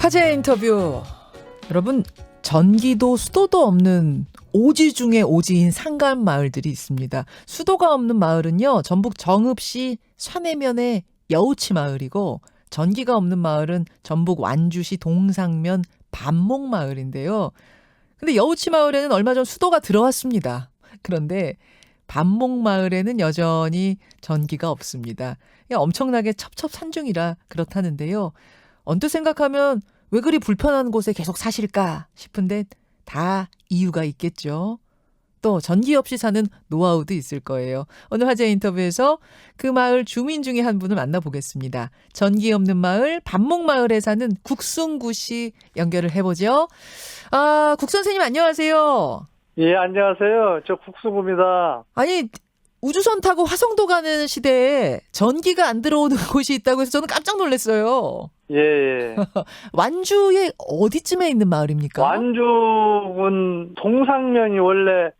화제 인터뷰. 여러분, 전기도 수도도 없는 오지 중에 오지인 산간 마을들이 있습니다. 수도가 없는 마을은요, 전북 정읍시 산해면의 여우치 마을이고, 전기가 없는 마을은 전북 완주시 동상면 반목 마을인데요. 근데 여우치 마을에는 얼마 전 수도가 들어왔습니다. 그런데 반목 마을에는 여전히 전기가 없습니다. 엄청나게 첩첩산중이라 그렇다는데요. 언뜻 생각하면 왜 그리 불편한 곳에 계속 사실까 싶은데 다 이유가 있겠죠. 또 전기 없이 사는 노하우도 있을 거예요. 오늘 화제 인터뷰에서 그 마을 주민 중에 한 분을 만나보겠습니다. 전기 없는 마을 반목 마을에 사는 국순구 씨 연결을 해보죠. 아, 국 선생님 안녕하세요. 예, 안녕하세요. 저 국수구입니다. 아니 우주선 타고 화성도 가는 시대에 전기가 안 들어오는 곳이 있다고 해서 저는 깜짝 놀랐어요. 예, 예. 완주의 어디쯤에 있는 마을입니까? 완주군 동상면이 원래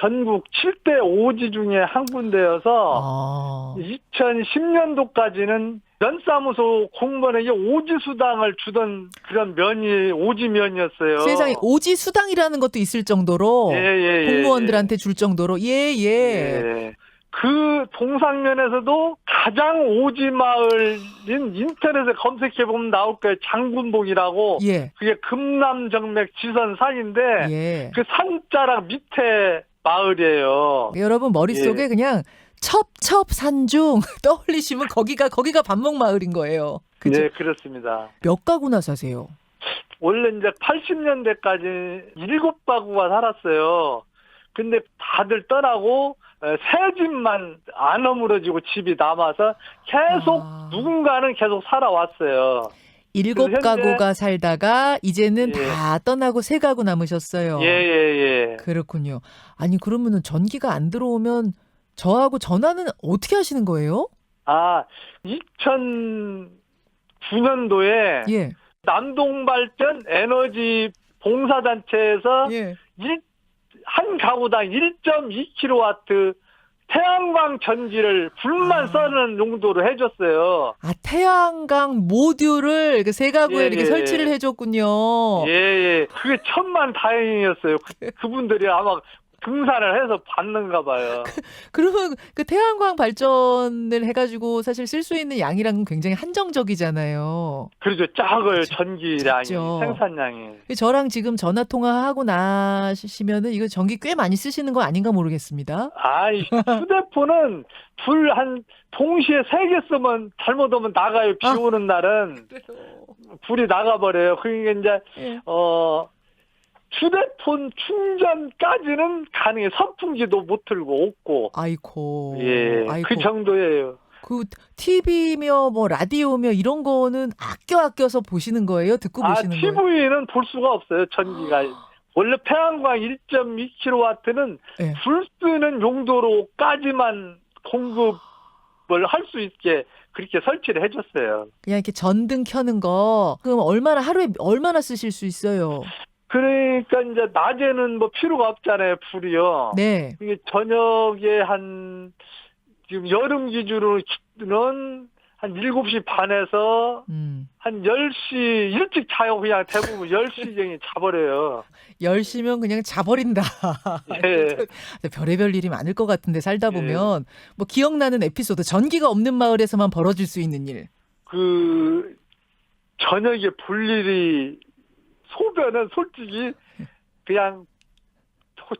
전국 7대 오지 중에 한 군데여서 아, 2010년도까지는 면사무소 공무원에게 오지 수당을 주던 그런 면이 오지 면이었어요. 세상에 오지 수당이라는 것도 있을 정도로 예, 예, 예, 공무원들한테 줄 정도로 예예 예. 그 동상면에서도 가장 오지 마을인 인터넷에 검색해 보면 나올 거예요. 장군봉이라고. 예. 그게 금남정맥 지선 산인데 예. 그 산자락 밑에 마을이에요. 여러분 머릿속에 예. 그냥 첩첩산중 떠올리시면 거기가 거기가 반목 마을인 거예요. 그죠? 네, 그렇습니다. 몇 가구나 사세요? 원래 이제 80년대까지 일곱 가구가 살았어요. 근데 다들 떠나고 에, 새 집만 안 어무러지고 집이 남아서 계속 아. 누군가는 계속 살아왔어요. 일곱 가구가 살다가 이제는 예. 다 떠나고 세 가구 남으셨어요. 예, 예, 예. 그렇군요. 아니 그러면은 전기가 안 들어오면 저하고 전화는 어떻게 하시는 거예요? 아, 2009년도에 예. 남동발전 에너지 봉사단체에서 예. 일- 한 가구당 1.2kW 태양광 전기를 불만 아. 써는 용도로 해줬어요. 아 태양광 모듈을 그세 가구에 예, 이렇게 예, 설치를 예. 해줬군요. 예, 예. 그게 천만 다행이었어요. 그, 그분들이 아마 등산을 해서 받는가 봐요. 그러면 그 태양광 발전을 해가지고 사실 쓸 수 있는 양이랑은 굉장히 한정적이잖아요. 그러죠. 작아요. 그쵸. 전기량이, 작죠. 생산량이. 저랑 지금 전화 통화하고 나시면은 이거 전기 꽤 많이 쓰시는 거 아닌가 모르겠습니다. 아이, 휴대폰은 불 한, 동시에 세 개 쓰면 잘못하면 나가요. 비 아. 오는 날은. 불이 나가버려요. 그러니까 이제, 예. 어, 휴대폰 충전까지는 가능해. 선풍기도 못 틀고 없고. 아이코. 예. 아이코. 그 정도예요. 그 TV며 뭐 라디오며 이런 거는 아껴 아껴서 보시는 거예요? 듣고 아, 보시는 거예요? TV는 볼 수가 없어요. 전기가. 원래 태양광 1.2kW는 예. 불 쓰는 용도로까지만 공급을 할 수 있게 그렇게 설치를 해줬어요. 그냥 이렇게 전등 켜는 거. 그럼 얼마나 하루에 얼마나 쓰실 수 있어요? 그러니까 이제 낮에는 뭐 필요가 없잖아요. 불이요. 네. 이게 저녁에 한 지금 여름 기준으로는 한 7시 반에서 음. 한 10시 일찍 자요. 그냥 대부분 10시경에 자버려요. 10시면 그냥 자버린다. 예. 별의별 일이 많을 것 같은데 살다 보면 뭐 기억나는 에피소드 전기가 없는 마을에서만 벌어질 수 있는 일. 그 저녁에 볼 일이 소변은 솔직히 그냥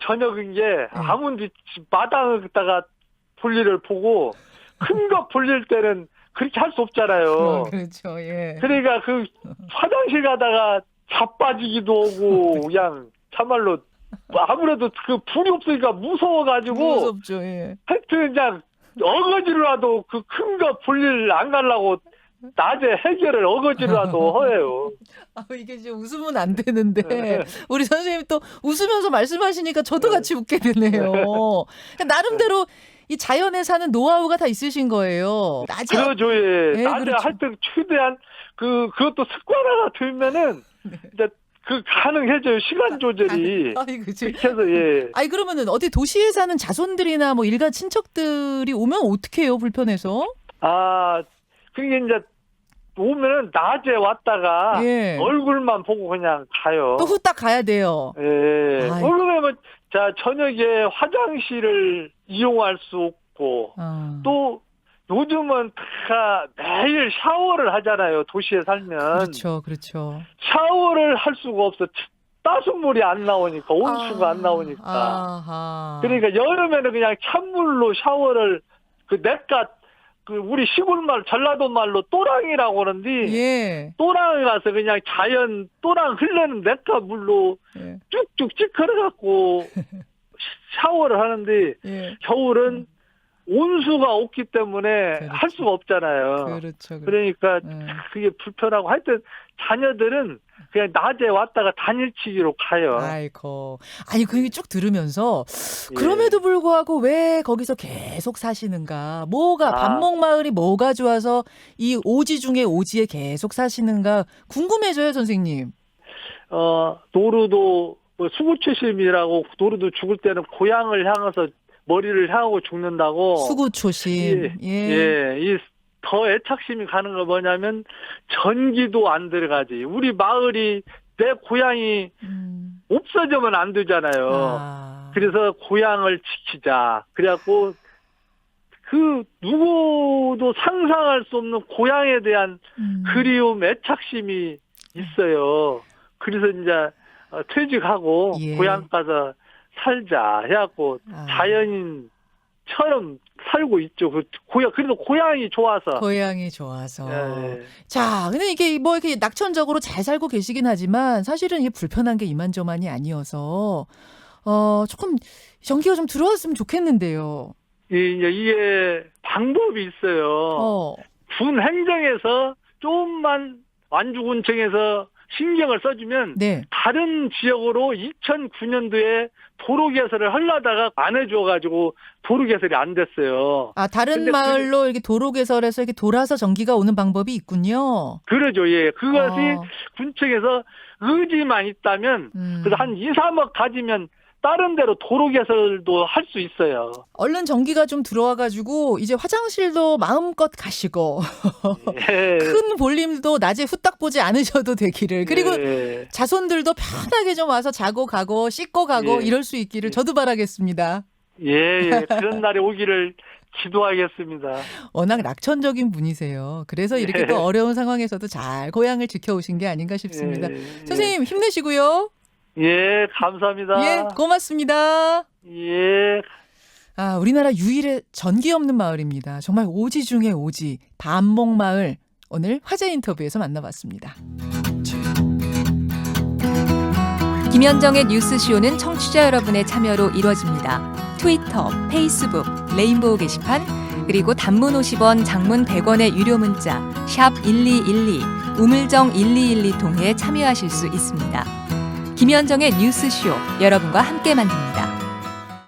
저녁인 게 아무 데 마당에다가 볼 일을 보고 큰 거 볼일 때는 그렇게 할 수 없잖아요. 어, 그렇죠. 예. 그러니까 그 화장실 가다가 자빠지기도 하고 그냥 참말로 아무래도 그 불이 없으니까 무서워가지고 무섭죠. 예. 하여튼 그냥 어거지로라도 그 큰 거 볼일 안 가려고 낮에 해결을 어거지로라도 해요. 아, 이게 이제 웃으면 안 되는데 우리 선생님 또 웃으면서 말씀하시니까 저도 같이 웃게 되네요. 그러니까 나름대로 이 자연에 사는 노하우가 다 있으신 거예요. 낮에 그러죠, 예. 네, 낮에 그렇죠. 하여튼 최대한 그 그것도 습관화가 들면은 이제 그 가능해져요 시간 조절이. 저- 그렇게 해서 예. 아니 그러면은 어디 도시에 사는 자손들이나 뭐 일가 친척들이 오면 어떻게 해요 불편해서? 아 그게 이제 오면은 낮에 왔다가 예. 얼굴만 보고 그냥 가요. 또 후딱 가야 돼요. 예. 아이고. 그러면 자 저녁에 화장실을 이용할 수 없고 어. 또 요즘은 다 매일 샤워를 하잖아요. 도시에 살면 그렇죠, 그렇죠. 샤워를 할 수가 없어. 따순 물이 안 나오니까 온수가 아, 안 나오니까. 아하. 그러니까 여름에는 그냥 찬물로 샤워를 그 냇가 그 우리 시골 말 전라도 말로 또랑이라고 하는데 예. 또랑에 가서 그냥 자연 또랑 흐르는 냇가 물로 예. 쭉쭉 찌그러갖고 샤워를 하는데 예. 겨울은 온수가 없기 때문에 그렇죠. 할 수가 없잖아요. 그렇죠. 그렇죠. 그러니까 예. 그게 불편하고 하여튼 자녀들은 그냥 낮에 왔다가 단일치기로 가요. 아이고. 아니, 그 얘기 쭉 들으면서, 예. 그럼에도 불구하고 왜 거기서 계속 사시는가? 뭐가, 아. 반목마을이 뭐가 좋아서 이 오지 중에 오지에 계속 사시는가? 궁금해져요, 선생님. 어, 노루도 뭐 수구초심이라고 노루도 죽을 때는 고향을 향해서 머리를 향하고 죽는다고. 수구초심. 예. 예, 이더 애착심이 가는 거 뭐냐면 전기도 안 들어가지. 우리 마을이 내 고향이 음. 없어지면 안 되잖아요. 아. 그래서 고향을 지키자. 그래갖고 그 누구도 상상할 수 없는 고향에 대한 음. 그리움, 애착심이 있어요. 그래서 이제 어, 퇴직하고 예. 고향 가서 살자 해갖고 아. 자연인처럼 살고 있죠. 그 고향 그래도 고향이 좋아서. 고향이 좋아서. 예, 예. 자, 근데 이게 뭐 이렇게 낙천적으로 잘 살고 계시긴 하지만 사실은 이게 불편한 게 이만저만이 아니어서 어 조금 전기가 좀 들어왔으면 좋겠는데요. 이- 이제 이게 방법이 있어요. 어. 군 행정에서 조금만 완주군청에서 신경을 써주면 네. 다른 지역으로 2009년도에 도로 개설을 하려다가 안 해줘가지고 도로 개설이 안 됐어요. 아, 다른 그- 마을로 이렇게 도로 개설해서 이렇게 돌아서 전기가 오는 방법이 있군요. 그러죠, 예. 그것이 어, 군청에서 의지만 있다면, 음. 그래서 한 2, 3억 가지면 다른 데로 도로 개설도 할 수 있어요. 얼른 전기가 좀 들어와가지고 이제 화장실도 마음껏 가시고 예. 큰 볼륨도 낮에 후딱 보지 않으셔도 되기를 그리고 예. 자손들도 편하게 좀 와서 자고 가고 씻고 가고 예. 이럴 수 있기를 저도 바라겠습니다. 예, 예. 그런 날이 오기를 기도하겠습니다. 워낙 낙천적인 분이세요. 그래서 이렇게 예. 또 어려운 상황에서도 잘 고향을 지켜오신 게 아닌가 싶습니다. 예, 선생님 힘내시고요. 예, 감사합니다. 예, 고맙습니다. 예, 아, 우리나라 유일의 전기 없는 마을입니다. 정말 오지 중의 오지, 반목 마을. 오늘 화제 인터뷰에서 만나봤습니다. 김현정의 뉴스쇼는 청취자 여러분의 참여로 이루어집니다. 트위터, 페이스북, 레인보우 게시판, 그리고 단문 50원, 장문 100원의 유료 문자 샵 1212, 우물정 1212 통해 참여하실 수 있습니다. 김현정의 뉴스쇼 여러분과 함께 만듭니다.